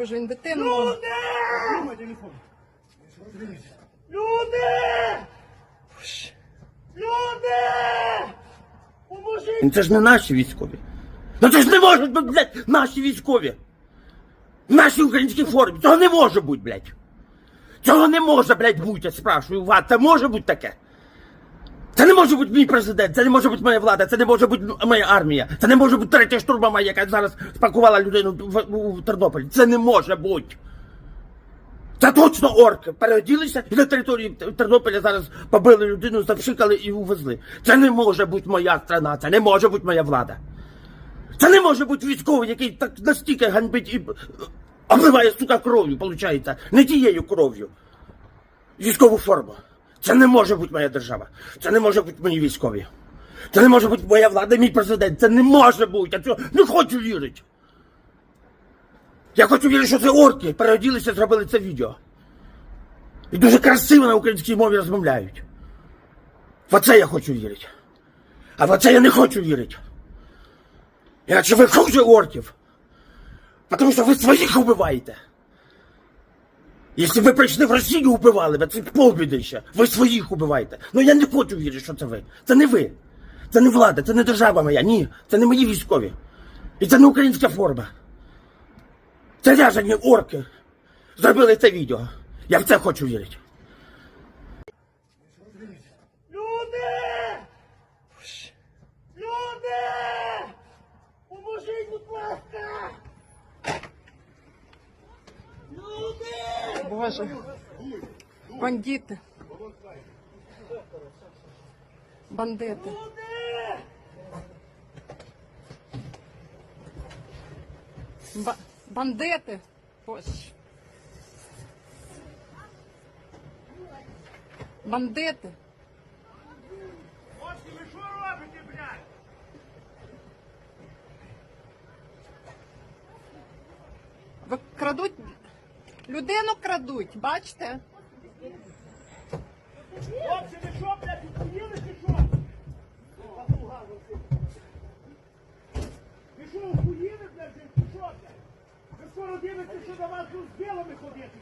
Боже, він дитину. Телефон. Люди! Люди! Поможіть! Ну, Це ж не наші військові. Ну це ж не можуть бути, блядь, наші військові. В нашій українській формі. Цього не може бути, блядь. Цього не може, блядь, бути, я спрашиваю вас. Це може бути таке? Це не може бути мій президент, це не може бути моя влада, це не може бути моя армія, це не може бути третя штурмова, яка зараз спакувала людину в, в, Тернополі. Це не може бути. Це точно орки. Переоділися і на території Тернополя зараз побили людину, запшикали і увезли. Це не може бути моя страна, це не може бути моя влада. Це не може бути військовий, який так настільки ганьбить і е, обливає, сука, кров'ю, виходить. Не тією кров'ю. Військову форму. Це не може бути моя держава. Це не може бути мої військові. Це не може бути моя влада, мій президент. Це не може бути. Я цього не хочу вірити. Я хочу вірити, що це орки переоділися, зробили це відео. І дуже красиво на українській мові розмовляють. В оце я хочу вірити. А в оце я не хочу вірити. Іначе ви хуже орків. Тому що ви своїх убиваєте. Якщо ви прийшли в Росію убивали, б, це полбіди ще. Ви своїх убиваєте. Ну я не хочу вірити, що це ви. Це не ви. Це не влада, це не держава моя. Ні. Це не мої військові. І це не українська форма. Це ряжені орки. Зробили це відео. Я в це хочу вірити. Люди! Люди! Поможіть, будь ласка! Люди! Боже. Бандити. Бандити. Люди! Ба- бандити. Боже. Бандити. Хлопці, ви що робите, блядь? Ви крадуть. Людину крадуть, бачите? Хлопці, ви що, блядь, охуєли чи що? Ви що, охуїли, блядь, чи що, блядь? Ви скоро дивитеся, що до вас тут з білими ходити?